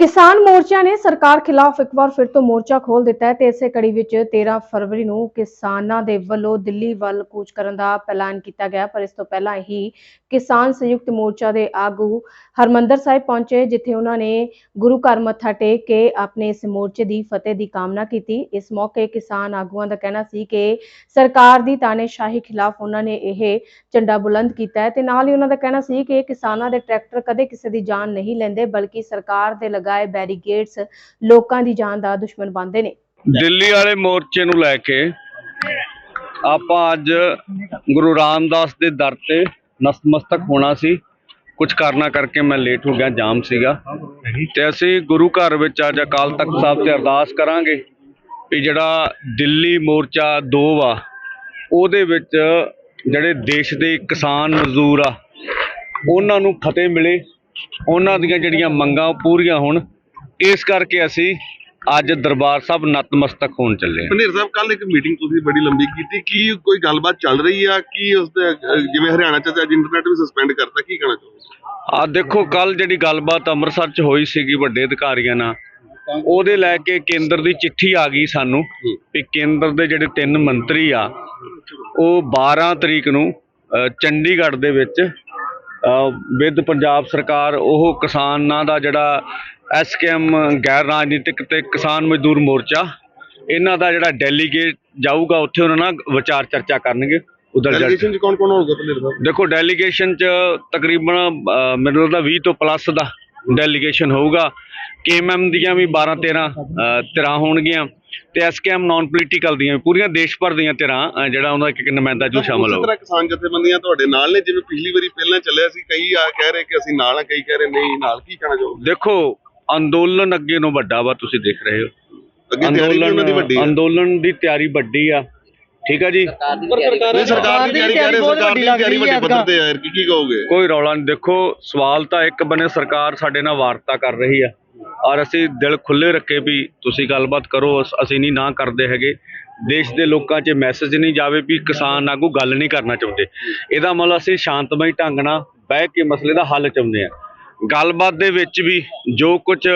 ਕਿਸਾਨ ਮੋਰਚਾ ਨੇ ਸਰਕਾਰ ਖਿਲਾਫ ਇੱਕ ਵਾਰ ਫਿਰ ਤੋਂ ਮੋਰਚਾ ਖੋਲ ਦਿੱਤਾ ਹੈ ਤੇ ਇਸੇ ਕੜੀ ਵਿੱਚ 13 ਫਰਵਰੀ ਨੂੰ ਕਿਸਾਨਾਂ ਦੇ ਵੱਲੋਂ ਦਿੱਲੀ ਵੱਲ ਕੂਚ ਕਰਨ ਦਾ ਐਲਾਨ ਕੀਤਾ ਗਿਆ, ਪਰ ਇਸ ਤੋਂ ਪਹਿਲਾਂ ਹੀ ਕਿਸਾਨ ਸੰਯੁਕਤ ਮੋਰਚਾ ਦੇ ਆਗੂ ਹਰਮੰਦਰ ਸਾਹਿਬ ਪਹੁੰਚੇ, ਜਿੱਥੇ ਉਹਨਾਂ ਨੇ ਗੁਰੂ ਘਰ ਮੱਥਾ ਟੇਕ ਕੇ ਆਪਣੇ ਇਸ ਮੋਰਚੇ ਦੀ ਫਤਿਹ ਦੀ ਕਾਮਨਾ ਕੀਤੀ। ਇਸ ਮੌਕੇ ਕਿਸਾਨ ਆਗੂਆਂ ਦਾ ਕਹਿਣਾ ਸੀ ਕਿ ਸਰਕਾਰ ਦੀ ਤਾਨੇਸ਼ਾਹੀ ਖਿਲਾਫ ਉਹਨਾਂ ਨੇ ਇਹ ਝੰਡਾ ਬੁਲੰਦ ਕੀਤਾ ਹੈ ਤੇ ਨਾਲ ਹੀ ਉਹਨਾਂ ਦਾ ਕਹਿਣਾ ਸੀ ਕਿ ਕਿਸਾਨਾਂ ਦੇ ਟਰੈਕਟਰ ਕਦੇ ਕਿਸੇ ਦੀ ਜਾਨ ਨਹੀਂ ਲੈਂਦੇ, ਬਲਕਿ ਸਰਕਾਰ ਦੇ ਲਗ ਲਗਾਏ ਬੈਰੀਕੇਡਸ, ਲੋਕਾਂ ਦੀ ਜਾਨ ਦਾ ਦੁਸ਼ਮਣ ਬਣਦੇ ਨੇ। ਦਿੱਲੀ ਵਾਲੇ ਮੋਰਚੇ ਨੂੰ ਲੈ ਕੇ ਆਪਾਂ ਅੱਜ ਗੁਰੂ ਰਾਮਦਾਸ ਦੇ ਦਰ ਤੇ ਨਤਮਸਤਕ ਹੋਣਾ ਸੀ। ਕੁਝ ਕਾਰਨਾ ਕਰਕੇ ਮੈਂ ਲੇਟ ਹੋ ਗਿਆ, ਜਾਮ ਸੀਗਾ। ਤੇ ਅਸੀਂ ਗੁਰੂ ਘਰ ਵਿੱਚ ਅੱਜ ਅਕਾਲ ਤਖਤ ਸਾਹਿਬ ਤੇ ਅਰਦਾਸ ਕਰਾਂਗੇ ਵੀ ਜਿਹੜਾ ਦਿੱਲੀ ਮੋਰਚਾ 2 ਵਾ ਉਹਦੇ ਵਿੱਚ ਜਿਹੜੇ ਦੇਸ਼ ਦੇ ਕਿਸਾਨ ਮਜ਼ਦੂਰ ਆ, ਉਹਨਾਂ ਨੂੰ ਫਤਿਹ ਮਿਲੇ। ਉਹਨਾਂ ਦੀਆਂ ਜਿਹੜੀਆਂ ਮੰਗਾਂ ਉਹ ਪੂਰੀਆਂ ਹੋਣ। ਇਸ ਕਰਕੇ ਅਸੀਂ ਅੱਜ ਦਰਬਾਰ ਸਾਹਿਬ ਨਤਮਸਤਕ ਹੋਣ ਚੱਲੇ ਹਾਂ। ਪੰਨੇਰ ਸਾਹਿਬ ਕੱਲ ਇੱਕ ਮੀਟਿੰਗ ਤੁਸੀਂ ਬੜੀ ਲੰਬੀ ਕੀਤੀ। ਕੀ ਕੋਈ ਗੱਲਬਾਤ ਚੱਲ ਰਹੀ ਆ? ਕੀ ਉਸ ਦੇ ਜਿਵੇਂ ਹਰਿਆਣਾ ਚ ਅੱਜ ਇੰਟਰਨੈਟ ਵੀ ਸਸਪੈਂਡ ਕਰਤਾ ਕੀ ਕਹਿਣਾ ਚਾਹੋਗੇ? ਆ ਦੇਖੋ ਕੱਲ ਜਿਹੜੀ ਗੱਲਬਾਤ ਅੰਮ੍ਰਿਤਸਰ 'ਚ ਹੋਈ ਸੀਗੀ ਵੱਡੇ ਅਧਿਕਾਰੀਆਂ ਨਾਲ ਉਹਦੇ ਲੈ ਕੇ ਕੇਂਦਰ ਦੀ ਚਿੱਠੀ ਆ ਗਈ ਸਾਨੂੰ ਵੀ ਕੇਂਦਰ ਦੇ ਜਿਹੜੇ ਤਿੰਨ ਮੰਤਰੀ ਆ ਉਹ 12 ਤਰੀਕ ਨੂੰ ਚੰਡੀਗੜ੍ਹ ਦੇ ਵਿੱਚ ਵਿਦ ਪੰਜਾਬ ਸਰਕਾਰ ਉਹ ਕਿਸਾਨਾਂ ਦਾ ਜਿਹੜਾ ਐਸਕੇਐਮ ਗੈਰ ਰਾਜਨੀਤਿਕ ਤੇ ਕਿਸਾਨ ਮਜ਼ਦੂਰ ਮੋਰਚਾ ਇਹਨਾਂ ਦਾ ਜਿਹੜਾ ਡੈਲੀਗੇਟ ਜਾਊਗਾ ਉੱਥੇ ਉਹਨਾਂ ਨਾਲ ਵਿਚਾਰ ਚਰਚਾ ਕਰਨਗੇ ਉਧਰ ਡੈਲੀਗੇਸ਼ਨ ਚ ਕੌਣ ਕੌਣ ਹੋਊਗਾ ਸਾਹਿਬ? ਦੇਖੋ ਡੈਲੀਗੇਸ਼ਨ ਚ ਤਕਰੀਬਨ ਮੈਨੂੰ ਲੱਗਦਾ 20 ਤੋਂ ਪਲੱਸ ਦਾ ਡੈਲੀਗੇਸ਼ਨ ਹੋਊਗਾ। ਕੇਐਮਐਮ ਦੀਆਂ ਵੀ 12 13 ਅਹ, ਧਿਰਾਂ ਹੋਣਗੀਆਂ। ਤੇ ਐਸਕੇਐਮ ਨਾਨ ਪੋਲੀਟੀਕਲ ਦੀਆਂ ਵੀ ਪੂਰੀਆਂ ਦੇਸ਼ ਭਰ ਦੀਆਂ ਧਿਰਾਂ ਜਿਹੜਾ ਉਹਨਾਂ ਇੱਕ ਇੱਕ ਨੁਮਾਇੰਦਾ ਜੂ ਸ਼ਾਮਲ ਉਸੇ ਹੋਊਗਾ ਤਰ੍ਹਾਂ ਕਿਸਾਨ ਜਥੇਬੰਦੀਆਂ ਤੁਹਾਡੇ ਨਾਲ ਨੇ ਜਿਵੇਂ ਪਿਛਲੀ ਵਾਰੀ ਪਹਿਲਾਂ ਚੱਲਿਆ ਸੀ ਕਈ ਆ ਕਹਿ ਰਹੇ ਕਿ ਅਸੀਂ ਨਾਲ ਆ ਕਈ ਕਹਿ ਰਹੇ ਨਹੀਂ ਨਾਲ ਕੀ ਕਹਿਣਾ ਚਾਹੋਗੇ? ਦੇਖੋ ਅੰਦੋਲਨ ਅੱਗੇ ਨੂੰ ਵੱਡਾ ਵਾ ਤੁਸੀਂ ਦੇਖ ਰਹੇ ਹੋ। ਅੱਗੇ ਤਿਆਰੀ ਵੀ ਉਹਨਾਂ ਦੀ ਵੱਡੀ ਆ। ਅੰਦੋਲਨ ਦੀ ਤਿਆਰੀ ਵੱਡੀ ਆ। ਠੀਕ ਆ ਜੀ? ਸਰਕਾਰ ਦੀ ਤਿਆਰੀ ਸਰਕਾਰ ਦੀ ਤਿਆਰੀ ਵੱਡੇ ਪੱਧਰ ਤੇ ਆ ਯਾਰ ਕੀ ਕੀ ਕਹੋਗੇ? ਕੋਈ ਰੌਲਾ ਨਹੀਂ ਦੇਖੋ ਸਵਾਲ ਤਾਂ ਇੱਕ ਬਨੇ ਸਰਕਾਰ ਸਾਡੇ ਨਾਲ ਵਾਰਤਾ ਕਰ ਰਹੀ ਆ। ਔਰ ਅਸੀਂ ਦਿਲ ਖੁੱਲੇ ਰੱਖੇ ਵੀ ਤੁਸੀਂ ਗੱਲਬਾਤ ਕਰੋ ਅਸ- ਅਸੀਂ ਨਹੀਂ ਨਾ ਕਰਦੇ ਹੈਗੇ। ਦੇਸ਼ ਦੇ ਲੋਕਾਂ 'ਚ ਮੈਸੇਜ ਨਹੀਂ ਜਾਵੇ ਵੀ ਕਿਸਾਨ ਆਗੂ ਗੱਲ ਨਹੀਂ ਕਰਨਾ ਚਾਹੁੰਦੇ। ਇਹਦਾ ਮਤਲਬ ਅਸੀਂ ਸ਼ਾਂਤਮਈ ਢੰਗ ਨਾਲ ਬਹਿ ਕੇ ਮਸਲੇ ਦਾ ਹੱਲ ਚਾਹੁੰਦੇ ਆ ਗੱਲਬਾਤ ਦੇ ਵਿੱਚ ਵੀ ਜੋ ਕੁਝ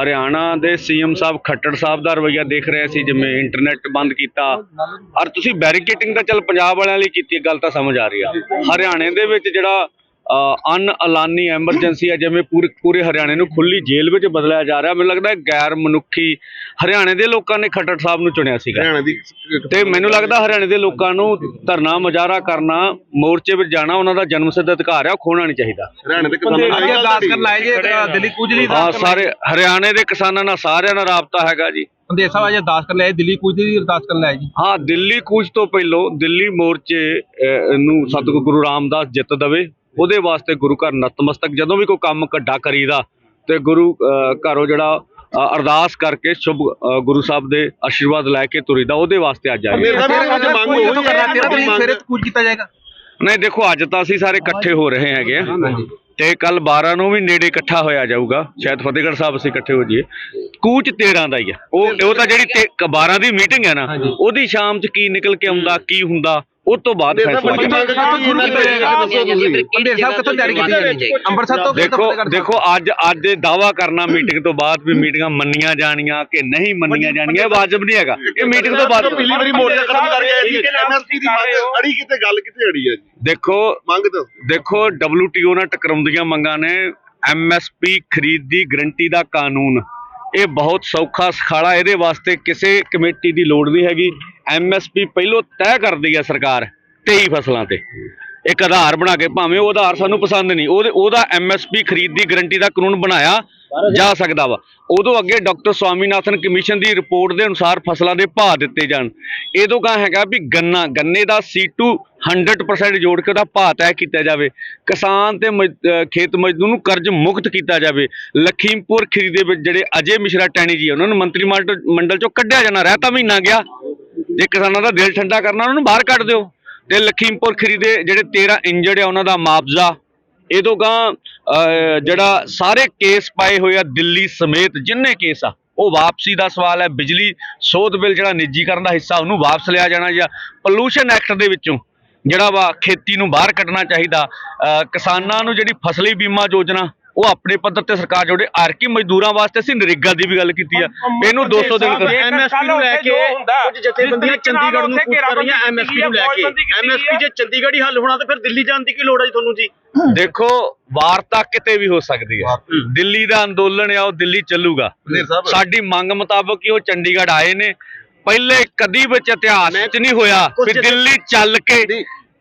ਹਰਿਆਣਾ ਦੇ ਸੀਐਮ ਸਾਹਿਬ ਖੱਟੜ ਸਾਹਿਬ ਦਾ ਰਵੱਈਆ ਦੇਖ ਰਹੇ ਸੀ ਜਿਵੇਂ ਇੰਟਰਨੈਟ ਬੰਦ ਕੀਤਾ। ਔਰ ਤੁਸੀਂ ਬੈਰੀਕੇਟਿੰਗ ਤਾਂ ਚੱਲ ਪੰਜਾਬ ਵਾਲਿਆਂ ਲਈ ਕੀਤੀ ਹੈ, ਗੱਲ ਤਾਂ ਸਮਝ ਆ ਰਹੀ ਆ। ਹਰਿਆਣੇ ਦੇ ਵਿੱਚ ਜਿਹੜਾ ਅਨ ਐਲਾਨੀ ਐਮਰਜੈਂਸੀ ਆ ਜਿਵੇਂ ਪੂਰੇ ਪੂਰੇ ਹਰਿਆਣੇ ਨੂੰ ਖੁੱਲੀ ਜੇਲ੍ਹ ਵਿੱਚ ਬਦਲਿਆ ਜਾ ਰਿਹਾ। ਮੈਨੂੰ ਲੱਗਦਾ ਹੈ ਗੈਰ ਮਨੁੱਖੀ ਹਰਿਆਣੇ ਦੇ ਲੋਕਾਂ ਨੇ ਖੱਟੜ ਸਾਹਿਬ ਨੂੰ ਚੁਣਿਆ ਸੀਗਾ। ਹਰਿਆਣਾ ਦੀ ਤੇ ਮੈਨੂੰ ਲੱਗਦਾ ਹਰਿਆਣੇ ਦੇ ਲੋਕਾਂ ਨੂੰ ਧਰਨਾ ਮੁਜ਼ਾਹਰਾ ਕਰਨਾ ਮੋਰਚੇ ਵਿੱਚ ਜਾਣਾ ਉਹਨਾਂ ਦਾ ਜਨਮ ਸਿੱਧ ਅਧਿਕਾਰ ਹੈ ਉਹ ਖੋਣਾ ਨਹੀਂ ਚਾਹੀਦਾ। ਹਰਿਆਣਾ ਦੇ ਕਿਸਾਨਾਂ ਨਾਲ ਲਾਏ ਜੇ ਦਿੱਲੀ ਲਈ ਸਾਰੇ ਹਰਿਆਣੇ ਦੇ ਕਿਸਾਨਾਂ ਨਾਲ ਸਾਰਿਆਂ ਨਾਲ ਰਾਬਤਾ ਹੈਗਾ ਜੀ। ਸੰਦੇਸ਼ ਸਾਹਿਬ ਅੱਜ ਅਰਦਾਸ ਕਰਨ ਲਾਏ ਦਿੱਲੀ ਕੁਝ ਦੀ ਅਰਦਾਸ ਕਰਨ ਲਾਏ ਜੀ। ਹਾਂ ਦਿੱਲੀ ਕੂਚ ਤੋਂ ਪਹਿਲੋਂ ਦਿੱਲੀ ਮੋਰਚੇ ਨੂੰ ਸਤਿਗੁਰੂ ਗੁਰੂ ਰਾਮਦਾਸ ਜਿੱਤ ਦਵੇ। ਉਹਦੇ ਵਾਸਤੇ ਗੁਰੂ ਘਰ ਨਤਮਸਤਕ ਜਦੋਂ ਵੀ ਕੋਈ ਕੰਮ ਕੱਢਾ ਕਰੀਦਾ ਤੇ ਗੁਰੂ ਅਹ, ਘਰੋਂ ਜਿਹੜਾ ਅਰਦਾਸ ਕਰਕੇ ਸ਼ੁਭ ਗੁਰੂ ਸਾਹਿਬ ਦੇ ਆਸ਼ੀਰਵਾਦ ਲੈ ਕੇ ਤੁਰੀਦਾ ਉਹਦੇ ਵਾਸਤੇ ਅੱਜ ਆਏ ਨਹੀਂ ਦੇਖੋ ਅੱਜ ਤਾਂ ਅਸੀਂ ਸਾਰੇ ਇਕੱਠੇ ਹੋ ਰਹੇ ਹੈਗੇ ਆ ਤੇ ਕੱਲ 12 ਨੂੰ ਵੀ ਨੇੜੇ ਇਕੱਠਾ ਹੋਇਆ ਜਾਊਗਾ ਸ਼ਾਇਦ ਫਤਿਹਗੜ੍ਹ ਸਾਹਿਬ ਅਸੀਂ ਇਕੱਠੇ ਹੋ ਜਾਈਏ। ਕੂਚ 13 ਦਾ ਹੀ ਆ। ਉਹ ਉਹ ਤਾਂ ਜਿਹੜੀ ਤੇ- 12 ਦੀ ਮੀਟਿੰਗ ਹੈ ਨਾ ਉਹਦੀ ਸ਼ਾਮ 'ਚ ਕੀ ਨਿਕਲ ਕੇ ਆਉਂਦਾ ਕੀ ਹੁੰਦਾ ਉਹ ਤੋਂ ਬਾਅਦ ਫੈਸਲਾ ਕੀਤਾ। ਸੰਦੇਸ਼ ਸਾਹਿਬ ਕਿੱਥੋਂ ਤਿਆਰੀ ਕੀਤੀ? ਜਾਏਗੀ ਅੰਮ੍ਰਿਤਸਰ ਤੋਂ ਦੇਖੋ ਦੇਖੋ ਅੱਜ ਅੱਜ ਇਹ ਦਾਵਾ ਕਰਨਾ ਮੀਟਿੰਗ ਤੋਂ ਬਾਅਦ ਵੀ ਮੀਟਿੰਗਾਂ ਮੰਨੀਆਂ ਜਾਣੀਆਂ ਕਿ ਨਹੀਂ ਮੰਨੀਆਂ ਜਾਣਗੀਆਂ ਇਹ ਵਾਜਬ ਨਹੀਂ ਹੈਗਾ। ਇਹ ਮੀਟਿੰਗ ਤੋਂ ਬਾਅਦ ਪਿਛਲੀ ਵਾਰੀ ਮੋਰਚਾ ਖਤਮ ਕਰਕੇ ਆਏ ਸੀ ਐਮਐਸਪੀ ਦੀ ਮੰਗ ਅੜੀ ਕਿਤੇ ਗੱਲ ਕਿਤੇ ਅੜੀ ਆ ਜੀ? ਦੇਖੋ ਮੰਗ ਦੱਸੋ ਦੇਖੋ WTO ਨਾਲ ਟਕਰਾਉਂਦੀਆਂ ਮੰਗਾਂ ਨੇ। MSP ਖਰੀਦ ਦੀ ਗਰੰਟੀ ਦਾ ਕਾਨੂੰਨ। ਇਹ ਬਹੁਤ ਸੌਖਾ ਸਖਾਲਾ। ਇਹਦੇ ਵਾਸਤੇ ਕਿਸੇ ਕਮੇਟੀ ਦੀ ਲੋੜ ਨਹੀਂ ਹੈਗੀ। MSP ਪਹਿਲੋਂ ਤੈਅ ਕਰਦੀ ਹੈ ਸਰਕਾਰ 23 ਫਸਲਾਂ ਤੇ। ਇੱਕ ਆਧਾਰ ਬਣਾ ਕੇ, ਭਾਵੇਂ ਉਹ ਆਧਾਰ ਸਾਨੂੰ ਪਸੰਦ ਨਹੀਂ, ਉਹਦੇ ਉਹਦਾ MSP ਖਰੀਦ ਦੀ ਗਰੰਟੀ ਦਾ ਕਾਨੂੰਨ ਬਣਾਇਆ ਜਾ ਸਕਦਾ ਵਾ। ਉਦੋਂ ਅੱਗੇ ਡਾਕਟਰ ਸਵਾਮੀਨਾਥਨ ਕਮਿਸ਼ਨ ਦੀ ਰਿਪੋਰਟ ਦੇ ਅਨੁਸਾਰ ਫਸਲਾਂ ਦੇ ਭਾਅ ਦਿੱਤੇ ਜਾਣ। ਇਹਦੋਂ ਕਹਾ ਹੈਗਾ ਵੀ ਗੰਨਾ ਗੰਨੇ ਦਾ C2 100% ਜੋੜ ਕੇ ਉਹਦਾ ਭਾਅ ਤੈਅ ਕੀਤਾ ਜਾਵੇ। ਕਿਸਾਨ ਤੇ ਮਜ਼- ਖੇਤ ਮਜ਼ਦੂਰ ਨੂੰ ਕਰਜ਼ ਮੁਕਤ ਕੀਤਾ ਜਾਵੇ। ਲਖੀਮਪੁਰ ਖਰੀਦੇ ਵਿੱਚ ਜਿਹੜੇ ਅਜੇ ਮਿਸ਼ਰਾ ਟੈਣੀ ਜੀ ਉਹਨਾਂ ਨੂੰ ਮੰਤਰੀ ਮੰਡਲ ਮੰਡਲ ਚੋਂ ਕੱਢਿਆ ਜਾਣਾ, ਰਹਿਤਾ ਮਹੀਨਾ ਗਿਆ। ਜੇ ਕਿਸਾਨਾਂ ਦਾ ਦਿਲ ਠੰਡਾ ਕਰਨਾ, ਉਹਨਾਂ ਨੂੰ ਬਾਹਰ ਕੱਢ ਦਿਓ। ਤੇ ਲਖੀਮਪੁਰ ਖੀਰੀ ਦੇ ਜਿਹੜੇ 13 ਇੰਜਰਡ ਆ, ਉਹਨਾਂ ਦਾ ਮੁਆਵਜ਼ਾ। ਇਹ ਤੋਂ ਗਾਂ ਜਿਹੜਾ ਸਾਰੇ ਕੇਸ ਪਾਏ ਹੋਏ ਆ ਦਿੱਲੀ ਸਮੇਤ, ਜਿੰਨੇ ਕੇਸ ਆ, ਉਹ ਵਾਪਸੀ ਦਾ ਸਵਾਲ ਹੈ। ਬਿਜਲੀ ਸੋਧ ਬਿੱਲ ਜਿਹੜਾ ਨਿੱਜੀਕਰਨ ਦਾ ਹਿੱਸਾ, ਉਹਨੂੰ ਵਾਪਸ ਲਿਆ ਜਾਣਾ ਜਾਂ ਪੋਲੂਸ਼ਨ ਐਕਟ ਦੇ ਵਿੱਚੋਂ ਜਿਹੜਾ ਵਾ ਖੇਤੀ ਨੂੰ ਬਾਹਰ ਕੱਢਣਾ ਚਾਹੀਦਾ। ਕਿਸਾਨਾਂ ਨੂੰ ਜਿਹੜੀ ਫਸਲੀ ਬੀਮਾ ਯੋਜਨਾ ਉਹ ਆਪਣੇ ਪੱਧਰ ਤੇ ਸਰਕਾਰ ਜੋੜੇ ਆਰਕੀ ਮਜ਼ਦੂਰਾਂ ਵਾਸਤੇ ਅਸੀਂ ਨਰੇਗਾ ਦੀ ਵੀ ਗੱਲ ਕੀਤੀ ਆ। ਇਹਨੂੰ 200 ਦਿਨ ਕਰ ਐਮਐਸਪੀ ਨੂੰ ਲੈ ਕੇ ਕੁਝ ਜਥੇਬੰਦੀਆਂ ਚੰਡੀਗੜ੍ਹ ਨੂੰ ਕਰ ਰਹੀਆਂ ਐਮਐਸਪੀ ਨੂੰ ਲੈ ਕੇ। ਐਮਐਸਪੀ ਜੇ ਚੰਡੀਗੜ੍ਹ ਹੀ ਹੱਲ ਹੋਣਾ ਤਾਂ ਫਿਰ ਦਿੱਲੀ ਜਾਣ ਦੀ ਕੀ ਲੋੜ ਹੈ ਜੀ ਤੁਹਾਨੂੰ ਜੀ? ਦੇਖੋ ਵਾਰਤਾ ਕਿਤੇ ਵੀ ਹੋ ਸਕਦੀ ਹੈ। ਦਿੱਲੀ ਦਾ ਅੰਦੋਲਨ ਆ ਉਹ ਦਿੱਲੀ ਚੱਲੂਗਾ। ਸਾਡੀ ਮੰਗ ਮੁਤਾਬਕ ਹੀ ਉਹ ਚੰਡੀਗੜ੍ਹ ਆਏ ਨੇ। ਪਹਿਲੇ ਕਦੀ ਵਿੱਚ ਇਤਿਹਾਸ ਵਿੱਚ ਨਹੀਂ ਹੋਇਆ ਜਥੇ- ਦਿੱਲੀ ਚੱਲ ਕੇ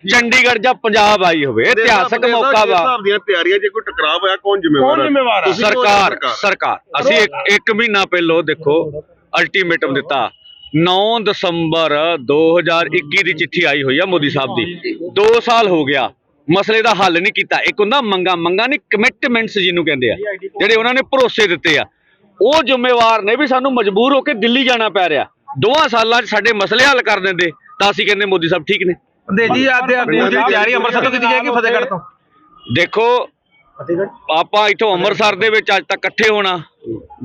ਚੰਡੀਗੜ੍ਹ ਜਾਂ ਪੰਜਾਬ ਆਈ ਹੋਵੇ ਇਤਿਹਾਸਕ ਮੌਕਾ ਵਾ। ਹਿਸਾਬ ਦੀਆਂ ਤਿਆਰੀਆਂ ਜੇ ਕੋਈ ਟਕਰਾਅ ਹੋਇਆ ਕੌਣ ਜ਼ਿੰਮੇਵਾਰ ਕੌਣ ਜ਼ਿੰਮੇਵਾਰ ਆ? ਤੁਸੀਂ ਕੌਣ ਸਰਕਾਰ। ਸਰਕਾਰ। ਅਸੀਂ ਇੱਕ ਇੱਕ ਮਹੀਨਾ ਪਹਿਲਾਂ ਦੇਖੋ ਅਲਟੀਮੇਟਮ ਦਿੱਤਾ। 9 ਦਸੰਬਰ 2021 ਦੀ ਚਿੱਠੀ ਆਈ ਹੋਈ ਆ ਮੋਦੀ ਸਾਹਿਬ ਦੀ। 2 ਸਾਲ ਹੋ ਗਿਆ। ਮਸਲੇ ਦਾ ਹੱਲ ਨਹੀਂ ਕੀਤਾ। ਇੱਕ ਹੁੰਦਾ ਮੰਗਾ ਮੰਗਾ ਨਹੀਂ ਕਮਿਟਮੈਂਟਸ ਜਿਹਨੂੰ ਕਹਿੰਦੇ ਆ। ਜਿਹੜੇ ਉਹਨਾਂ ਨੇ ਭਰੋਸੇ ਦਿੱਤੇ ਆ। ਉਹ ਜ਼ਿੰਮੇਵਾਰ ਨੇ ਵੀ ਸਾਨੂੰ ਮਜਬੂਰ ਹੋ ਕੇ ਦਿੱਲੀ ਜਾਣਾ ਪੈ ਰਿਹਾ। ਦੋਹਾਂ ਸਾਲਾਂ 'ਚ ਸਾਡੇ ਮਸਲੇ ਹੱਲ ਕਰ ਦਿੰਦੇ। ਤਾਂ ਅਸੀਂ ਕਹਿੰਦੇ ਮੋਦੀ ਸਾਹਿਬ ਠੀਕ ਨੇ। ਦੇ ਜੀ ਆਦੇ ਦੀ ਤਿਆਰੀ ਅੰਮ੍ਰਿਤਸਰ ਤੋਂ ਕੀਤੀ ਜਾਏਗੀ ਫਤਿਹਗੜ੍ਹ ਤੋਂ? ਦੇਖੋ ਆਪਾਂ ਇਥੋਂ ਅੰਮ੍ਰਿਤਸਰ ਦੇ ਵਿੱਚ ਅੱਜ ਤੱਕ ਇਕੱਠੇ ਹੋਣਾ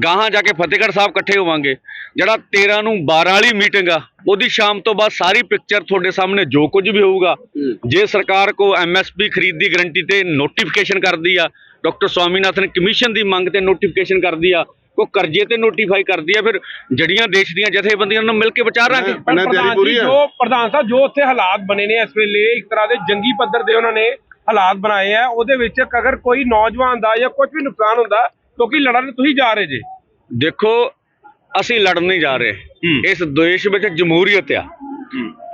ਗਾਹਾਂ ਜਾ ਕੇ ਫਤਿਹਗੜ੍ਹ ਸਾਹਿਬ ਇਕੱਠੇ ਹੋਵਾਂਗੇ। ਜਿਹੜਾ 13 ਨੂੰ 12 ਵਾਲੀ ਮੀਟਿੰਗ ਆ ਉਹਦੀ ਸ਼ਾਮ ਤੋਂ ਬਾਅਦ ਸਾਰੀ ਪਿਕਚਰ ਤੁਹਾਡੇ ਸਾਹਮਣੇ ਜੋ ਕੁਝ ਵੀ ਹੋਊਗਾ। ਜੇ ਸਰਕਾਰ ਕੋ ਐਮਐਸਪੀ ਖਰੀਦ ਦੀ ਗਰੰਟੀ ਤੇ ਨੋਟੀਫਿਕੇਸ਼ਨ ਕਰਦੀ ਆ ਡਾਕਟਰ ਸਵਾਮੀਨਾਥਨ ਕਮਿਸ਼ਨ ਦੀ ਮੰਗ ਤੇ ਨੋਟੀਫਿਕੇਸ਼ਨ ਕਰਦੀ ਆ ਕੋ ਕਰਜ਼ੇ ਤੇ ਨੋਟੀਫਾਈ ਕਰਦੀ ਆ ਫਿਰ ਜੜੀਆਂ ਦੇਸ਼ ਦੀਆਂ ਜਥੇਬੰਦੀਆਂ ਨਾਲ ਮਿਲ ਕੇ ਵਿਚਾਰਾਂਗੇ ਤਿਆਰੀ ਪ੍ਰਧਾਨ ਪੂਰੀ ਜੀ ਜੋ ਪ੍ਰਧਾਨ ਸਾਹਿਬ ਜੋ ਉੱਥੇ ਹਾਲਾਤ ਬਣੇ ਨੇ ਇਸ ਵੇਲੇ ਇੱਕ ਤਰ੍ਹਾਂ ਦੇ ਜੰਗੀ ਪੱਧਰ ਦੇ ਉਹਨਾਂ ਨੇ ਹਾਲਾਤ ਬਣਾਏ ਆ। ਉਹਦੇ ਵਿੱਚ ਅਗਰ ਕੋਈ ਨੌਜਵਾਨ ਦਾ ਜਾਂ ਕੁਝ ਵੀ ਨੁਕਸਾਨ ਹੁੰਦਾ ਕਿਉਂਕਿ ਲੜਨ ਤੁਸੀਂ ਜਾ ਰਹੇ ਜੇ। ਦੇਖੋ ਅਸੀਂ ਲੜਨ ਨਹੀਂ ਜਾ ਰਹੇ। ਇਸ ਦੇਸ਼ ਵਿੱਚ ਜਮਹੂਰੀਅਤ ਆ।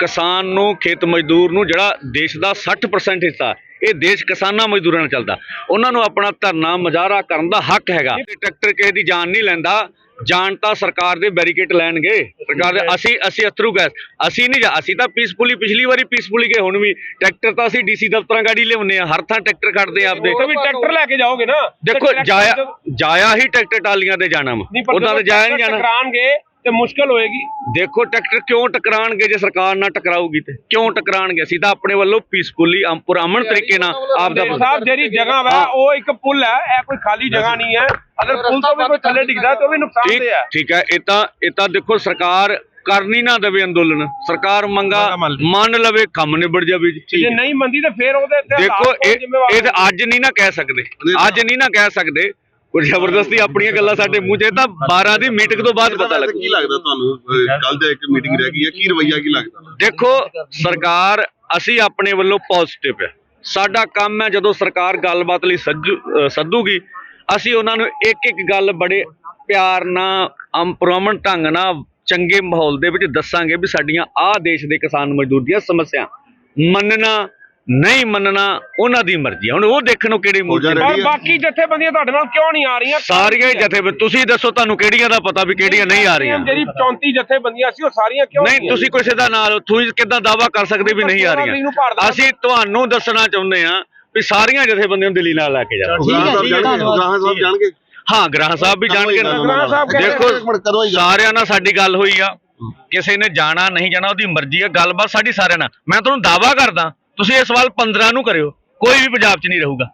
ਕਿਸਾਨ ਨੂੰ ਖੇਤ ਮਜ਼ਦੂਰ ਨੂੰ ਜਿਹੜਾ ਦੇਸ਼ ਦਾ 60% ਹਿੱਸਾ ਇਹ ਦੇਸ਼ ਕਿਸਾਨਾਂ ਮਜ਼ਦੂਰਾਂ ਨਾਲ ਚੱਲਦਾ। ਉਹਨਾਂ ਨੂੰ ਆਪਣਾ ਧਰਨਾ ਮੁਜ਼ਾਹਰਾ ਕਰਨ ਦਾ ਹੱਕ ਹੈਗਾ। ਟਰੈਕਟਰ ਕਿਸੇ ਦੀ ਜਾਨ ਨਹੀਂ ਲੈਂਦਾ। ਜਾਨ ਤਾਂ ਸਰਕਾਰ ਦੇ ਬੈਰੀਕੇਡ ਲੈਣਗੇ। ਸਰਕਾਰ ਦੇ ਅਸੀਂ ਅਸੀਂ ਅਥਰੂ ਗੈਸ। ਅਸੀਂ ਨਹੀਂ ਜਾ ਅਸੀਂ ਤਾਂ ਪੀਸਫੁਲੀ ਪਿਛਲੀ ਵਾਰੀ ਪੀਸਫੁਲੀ ਗਏ ਹੁਣ ਵੀ ਟਰੈਕਟਰ ਤਾਂ ਅਸੀਂ ਡੀਸੀ ਦਫ਼ਤਰਾਂ ਗਾੜੀ ਲਿਆਉਂਦੇ ਆ ਹਰ ਥਾਂ ਟਰੈਕਟਰ ਖੜਦੇ ਆ ਆਪਦੇ। ਵੀ ਟਰੈਕਟਰ ਲੈ ਕੇ ਜਾਓਗੇ ਨਾ। ਦੇਖੋ ਜਾਇਆ ਜਾਇਆ ਹੀ ਟਰੈਕਟਰ ਟਾਲੀਆਂ ਤੇ ਜਾਣਾ ਪਰ ਉਦਾਂ ਤੇ ਜਾਇਆ ਨਹੀਂ ਜਾਣਾ। ਤੇ ਮੁਸ਼ਕਲ ਹੋਏਗੀ। ਦੇਖੋ ਟਰੈਕਟਰ ਕਿਉਂ ਟਕਰਾਣਗੇ ਜੇ ਸਰਕਾਰ ਨਾਲ ਟਕਰਾਊਗੀ ਤੇ? ਕਿਉਂ ਟਕਰਾਣਗੇ? ਅਸੀਂ ਤਾਂ ਆਪਣੇ ਵੱਲੋਂ ਪੀਸਫੁਲੀ ਅੰਪੁਰ ਅਮਨ ਤਰੀਕੇ ਨਾਲ ਆਪ ਦਾ ਸਾਹਿਬ ਜਿਹੜੀ ਜਗ੍ਹਾ ਵਾ ਉਹ ਇੱਕ ਪੁਲ ਹੈ ਇਹ ਕੋਈ ਖਾਲੀ ਜਗ੍ਹਾ ਨਹੀਂ ਹੈ। ਅਗਰ ਪੁਲ ਤੋਂ ਵੀ ਕੋਈ ਥੱਲੇ ਡਿੱਗਦਾ ਤਾਂ ਉਹ ਵੀ ਨੁਕਸਾਨ ਠੀਕ ਤੇ ਹੈ। ਠੀਕ ਹੈ ਇਹ ਤਾਂ ਇਹ ਤਾਂ ਦੇਖੋ ਸਰਕਾਰ ਕਰਨੀ ਨਾ ਦੇਵੇ ਅੰਦੋਲਨ। ਸਰਕਾਰ ਮੰਗਾ ਮੰਨ ਲਵੇ ਕੰਮ ਨਿਬੜ ਜਾਵੇ ਜੀ। ਨਹੀਂ ਮੰਦੀ ਤਾਂ ਫਿਰ ਉਹਦੇ ਤੇ ਦੇਖੋ ਇਹ ਅੱਜ ਨਹੀਂ ਨਾ ਕਹਿ ਸਕਦੇ। ਅੱਜ ਨਹੀਂ ਨਾ ਕਹਿ ਸਕਦੇ। ਕੋਈ ਜ਼ਬਰਦਸਤੀ ਆਪਣੀਆਂ ਗੱਲਾਂ ਸਾਡੇ ਮੂੰਹ 'ਚ ਇਹ ਤਾਂ 12 ਦੀ ਮੀਟਿੰਗ ਤੋਂ ਬਾਅਦ ਪਤਾ ਲੱਗੂ। ਕੀ ਲੱਗਦਾ ਤੁਹਾਨੂੰ? ਕੱਲ ਦੇ ਇੱਕ ਮੀਟਿੰਗ ਰਹਿ ਗਈ ਹੈ ਕੀ ਰਵਈਆ ਕੀ ਲੱਗਦਾ? ਦੇਖੋ ਸਰਕਾਰ ਅਸੀਂ ਆਪਣੇ ਵੱਲੋਂ ਪੋਜ਼ਿਟਿਵ ਹੈ। ਸਾਡਾ ਕੰਮ ਹੈ ਜਦੋਂ ਸਰਕਾਰ ਗੱਲਬਾਤ ਲਈ ਸੱਦੂਗੀ ਅਸੀਂ ਉਹਨਾਂ ਨੂੰ ਇੱਕ ਇੱਕ ਗੱਲ ਬੜੇ ਪਿਆਰ ਨਾਲ ਅੰਪਰਮਨ ਢੰਗ ਨਾਲ ਚੰਗੇ ਮਾਹੌਲ ਦੇ ਵਿੱਚ ਦੱਸਾਂਗੇ ਵੀ ਸਾਡੀਆਂ ਆਹ ਦੇਸ਼ ਦੇ ਕਿਸਾਨ ਮਜ਼ਦੂਰ ਦੀਆਂ ਸਮੱਸਿਆ ਮੰਨਣਾ ਨਹੀਂ ਮੰਨਣਾ ਉਹਨਾਂ ਦੀ ਮਰਜ਼ੀ ਹੈ ਹੁਣ ਉਹ ਦੇਖਣ ਨੂੰ ਕਿਹੜੀ ਮੂਰਤੀ ਔਰ ਹੈ। ਬਾਕੀ ਜਥੇਬੰਦੀਆਂ ਤੁਹਾਡੇ ਨਾਲ ਕਿਉਂ ਨਹੀਂ ਆ ਰਹੀਆਂ? ਸਾਰੀਆਂ ਹੀ ਜਥੇ ਤੁਸੀਂ ਦੱਸੋ ਤੁਹਾਨੂੰ ਕਿਹੜੀਆਂ ਦਾ ਪਤਾ ਵੀ ਕਿਹੜੀਆਂ ਨਹੀਂ ਆ ਰਹੀਆਂ? ਜਿਹੜੀ 34 ਜਥੇਬੰਦੀਆਂ ਸੀ ਉਹ ਸਾਰੀਆਂ ਕਿਉਂ ਨਹੀਂ ਤੁਸੀਂ ਕਿਸੇ ਦਾ ਨਾਲ ਤੁਸੀਂ ਕਿੱਦਾਂ ਦਾਵਾ ਕਰ ਸਕਦੇ ਵੀ ਨਹੀਂ ਆ ਰਹੀਆਂ? ਅਸੀਂ ਤੁਹਾਨੂੰ ਦੱਸਣਾ ਚਾਹੁੰਦੇ ਆ ਵੀ ਸਾਰੀਆਂ ਜਥੇਬੰਦੀਆਂ ਨੂੰ ਦਿੱਲੀ ਨਾਲ ਲੈ ਕੇ ਜਾਓ। ਉਗਰਾਹਾਂ ਸਾਹਿਬ ਜਾਣਗੇ ਉਗਰਾਹਾਂ ਸਾਹਿਬ ਜਾਣਗੇ। ਹਾਂ ਗ੍ਰਾਹ ਸਾਹਿਬ ਵੀ ਜਾਣਗੇ। ਨਾ। ਗ੍ਰਾਹ ਸਾਹਿਬ ਕਹਿੰਦੇ ਦੇਖੋ ਇੱਕ ਮਿੰਟ ਕਰੋ ਹੀ ਸਾਰਿਆਂ ਨਾਲ ਸਾਡੀ ਗੱਲ ਹੋਈ ਆ। ਕਿਸੇ ਨੇ ਜਾਣਾ ਨਹੀਂ ਜਾਣਾ ਉਹਦੀ ਮਰਜ਼ੀ ਆ। ਗੱਲਬਾਤ ਸਾਡੀ ਸਾਰਿਆਂ ਨਾਲ। ਮੈਂ ਤੁਹਾਨੂੰ ਦਾਵਾ ਕਰਦਾ ਤੁਸੀਂ ਇਹ ਸਵਾਲ 15 ਨੂੰ ਕਰਿਓ ਕੋਈ ਵੀ ਪੰਜਾਬ 'ਚ ਨਹੀਂ ਰਹੂਗਾ।